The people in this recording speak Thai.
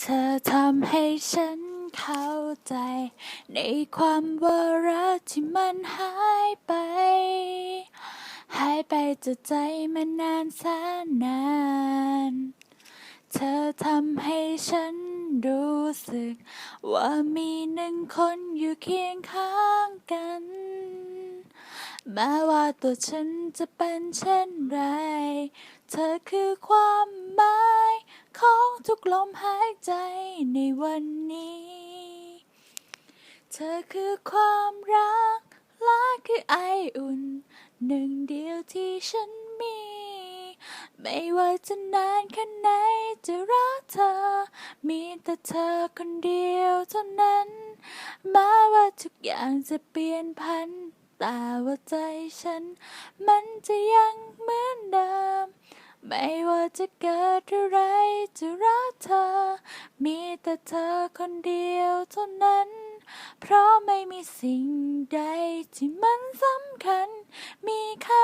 เธอทำให้ฉันเข้าใจ ในความว่ารักที่มันหายไป หายไปจากใจมานานแสนนาน เธอทำให้ฉันรู้สึก ว่ามีหนึ่งคนอยู่เคียงข้างกัน แม้ว่าตัวฉันจะเป็นเช่นไร เธอคือ ทุกลมหายใจในวันนี้ เธอคือความรักและคือไออุ่น หนึ่งเดียวที่ฉันมี ไม่ว่าจะนานแค่ไหนจะรักเธอ มีแต่เธอคนเดียวเท่านั้นแม้ว่าทุกอย่างจะเปลี่ยนพันแต่ว่าใจฉัน มันจะยังเหมือนเดิม ไม่ว่าจะเกิดอะไรจะร มีแต่เธอคนเดียวเท่านั้น เพราะไม่มีสิ่งใดที่มันสำคัญ มีค่า